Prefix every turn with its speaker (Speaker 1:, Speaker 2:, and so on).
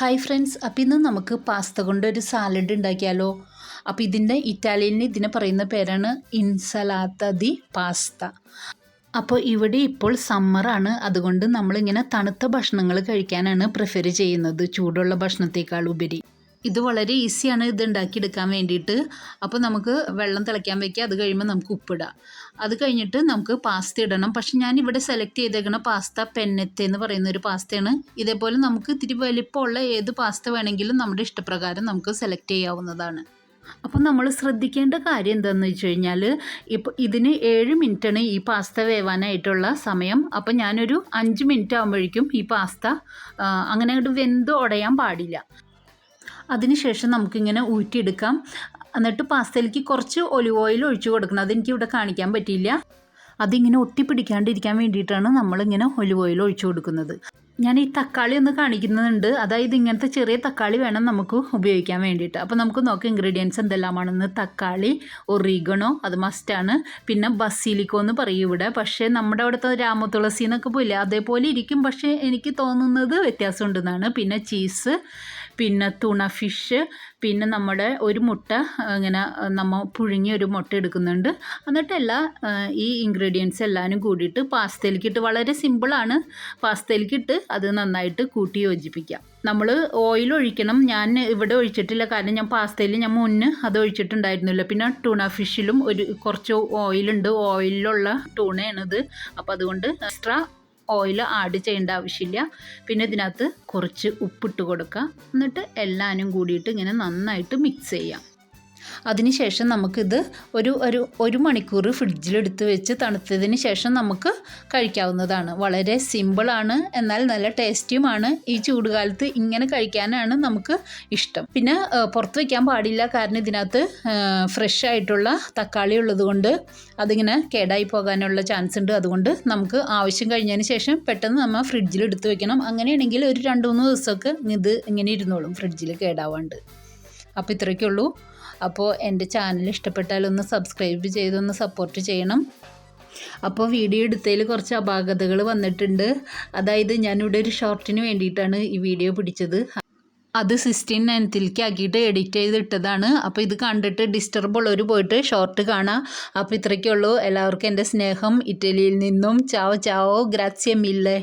Speaker 1: Hi friends അപ്പോൾ ഇന്ന് നമുക്ക് പാസ്ത കൊണ്ട് ഒരു സാലഡ് ഉണ്ടാക്കിയാലോ? അപ്പോൾ ഇതിന്റെ ഇറ്റാലിയനിൽ ഇതിനെ പറയുന്ന പേരാണ് ഇൻസലാത്ത ദി പാസ്ത അപ്പോൾ ഇവിടെ ഇപ്പോൾ സമ്മറാണ് അതുകൊണ്ട് നമ്മളിങ്ങനെ തണുത്ത ഭക്ഷണങ്ങൾ കഴിക്കാനാണ് പ്രിഫർ ചെയ്യുന്നത്. ചൂടുള്ള ഭക്ഷണത്തേക്കാൾ ഉപരി. ഇത് വളരെ ഈസിയാണ് ഇത് ഉണ്ടാക്കിയെടുക്കാൻ വേണ്ടിയിട്ട്. അപ്പോൾ നമുക്ക് വെള്ളം തിളയ്ക്കാൻ വയ്ക്കുക അത് കഴിയുമ്പോൾ നമുക്ക് ഉപ്പിടാം. അത് കഴിഞ്ഞിട്ട് നമുക്ക് പാസ്ത ഇടണം. പക്ഷെ ഞാൻ ഇവിടെ സെലക്ട് ചെയ്തേക്കണ പാസ്ത പെന്നത്തെ എന്ന് പറയുന്ന ഒരു പാസ്തയാണ് ഇതേപോലെ നമുക്ക് ഇത്തിരി വലിപ്പമുള്ള ഏത് പാസ്ത വേണമെങ്കിലും നമ്മുടെ ഇഷ്ടപ്രകാരം നമുക്ക് സെലക്ട് ചെയ്യാവുന്നതാണ്. അപ്പം നമ്മൾ ശ്രദ്ധിക്കേണ്ട കാര്യം എന്താണെന്ന് വെച്ച് കഴിഞ്ഞാൽ ഇപ്പോൾ ഇതിന് ഏഴ് മിനിറ്റാണ് ഈ പാസ്ത വേവാനായിട്ടുള്ള സമയം. അപ്പം ഞാനൊരു അഞ്ച് മിനിറ്റ് ആകുമ്പോഴേക്കും ഈ പാസ്ത അങ്ങനെ അങ്ങോട്ട് വെന്ത് ഉടയാൻ പാടില്ല. അതിനുശേഷം നമുക്കിങ്ങനെ ഊറ്റിയെടുക്കാം. എന്നിട്ട് പാസ്തയിലേക്ക് കുറച്ച് ഒലിവ് ഓയിൽ ഒഴിച്ചു കൊടുക്കണം. അതെനിക്ക് ഇവിടെ കാണിക്കാൻ പറ്റിയില്ല. അതിങ്ങനെ ഒട്ടിപ്പിടിക്കാണ്ടിരിക്കാൻ വേണ്ടിയിട്ടാണ് നമ്മളിങ്ങനെ ഒലിവ് ഓയിൽ ഒഴിച്ചു കൊടുക്കുന്നത്. ഞാൻ ഈ തക്കാളി ഒന്ന് കാണിക്കുന്നുണ്ട്. അതായത് ഇങ്ങനത്തെ ചെറിയ തക്കാളി വേണം നമുക്ക് ഉപയോഗിക്കാൻ വേണ്ടിയിട്ട്. അപ്പോൾ നമുക്ക് നോക്കാം ഇൻഗ്രീഡിയൻസ് എന്തെല്ലാമാണെന്ന്. തക്കാളി ഒറിഗണോ അത് മസ്റ്റാണ് പിന്നെ ബസീലിക്കോ എന്ന് പറയും ഇവിടെ. പക്ഷേ നമ്മുടെ അവിടുത്തെ രാമതുളസി എന്നൊക്കെ പോയില്ലേ? അതേപോലെ ഇരിക്കും. പക്ഷേ എനിക്ക് തോന്നുന്നത് വ്യത്യാസമുണ്ടെന്നാണ്. പിന്നെ ചീസ് പിന്നെ തുണ ഫിഷ് പിന്നെ നമ്മുടെ ഒരു മുട്ട ഇങ്ങനെ നമ്മൾ പുഴുങ്ങിയ ഒരു മുട്ട എടുക്കുന്നുണ്ട്. എന്നിട്ട് എല്ലാ ഈ ഇൻഗ്രീഡിയൻസ് എല്ലാവരും കൂടിയിട്ട് പാസ്തയിലേക്കിട്ട് വളരെ സിമ്പിളാണ് പാസ്തയിലേക്കിട്ട് അത് നന്നായിട്ട് കൂട്ടി യോജിപ്പിക്കാം നമ്മൾ ഓയിൽ ഒഴിക്കണം. ഞാൻ ഇവിടെ ഒഴിച്ചിട്ടില്ല. കാരണം ഞാൻ പാസ്തയിൽ ഞാൻ മുന്ന് അത് ഒഴിച്ചിട്ടുണ്ടായിരുന്നില്ല. പിന്നെ ടൂണ ഫിഷിലും ഒരു കുറച്ച് ഓയിലുണ്ട് ഓയിലുള്ള ടൂണയാണിത് അപ്പോൾ അതുകൊണ്ട് എക്സ്ട്രാ ഓയിൽ ആഡ് ചെയ്യേണ്ട ആവശ്യമില്ല. പിന്നെ ഇതിനകത്ത് കുറച്ച് ഉപ്പിട്ട് കൊടുക്കുക. എന്നിട്ട് എല്ലാനും കൂടിയിട്ട് ഇങ്ങനെ നന്നായിട്ട് മിക്സ് ചെയ്യാം. അതിനുശേഷം നമുക്കിത് ഒരു ഒരു ഒരു മണിക്കൂർ ഫ്രിഡ്ജിലെടുത്ത് വെച്ച് തണുത്തതിന് ശേഷം നമുക്ക് കഴിക്കാവുന്നതാണ്. വളരെ സിമ്പിളാണ് എന്നാൽ നല്ല ടേസ്റ്റിയുമാണ്. ഈ ചൂടുകാലത്ത് ഇങ്ങനെ കഴിക്കാനാണ് നമുക്ക് ഇഷ്ടം. പിന്നെ പുറത്ത് വയ്ക്കാൻ പാടില്ല കാരണം ഇതിനകത്ത് ഫ്രഷ് ആയിട്ടുള്ള തക്കാളി ഉള്ളതുകൊണ്ട് അതിങ്ങനെ കേടായി പോകാനുള്ള ചാൻസ് ഉണ്ട്. അതുകൊണ്ട് നമുക്ക് ആവശ്യം കഴിഞ്ഞതിന് ശേഷം പെട്ടെന്ന് നമ്മൾ ഫ്രിഡ്ജിൽ എടുത്ത് വെക്കണം. അങ്ങനെയാണെങ്കിൽ ഒരു രണ്ട് മൂന്ന് ദിവസമൊക്കെ ഇത് ഇങ്ങനെ ഇരുന്നോളും ഫ്രിഡ്ജിൽ കേടാവാണ്ട്. അപ്പോൾ ഇത്രയൊക്കെ ഉള്ളൂ. അപ്പോൾ എന്റെ ചാനൽ ഇഷ്ടപ്പെട്ടാൽ ഒന്ന് സബ്സ്ക്രൈബ് ചെയ്തൊന്ന് സപ്പോർട്ട് ചെയ്യണം. അപ്പോൾ വീഡിയോ എടുത്തതിൽ കുറച്ച് അപാകതകൾ വന്നിട്ടുണ്ട്. അതായത് ഞാനിവിടെ ഒരു ഷോർട്ടിന് വേണ്ടിയിട്ടാണ് ഈ വീഡിയോ പിടിച്ചത്. അത് സിക്സ്റ്റീൻ നയൻത്തിലേക്ക് ആക്കിയിട്ട് എഡിറ്റ് ചെയ്തിട്ടതാണ് അപ്പോൾ ഇത് കണ്ടിട്ട് ഡിസ്റ്റർബ് ഉള്ളവർ പോയിട്ട് ഷോർട്ട് കാണാം. അപ്പോൾ ഇത്രയ്ക്കുള്ളൂ എല്ലാവർക്കും എന്റെ സ്നേഹം. ഇറ്റലിയിൽ നിന്നും. ചാവോ ചാവോ. ഗ്രാസിയ മില്ലേ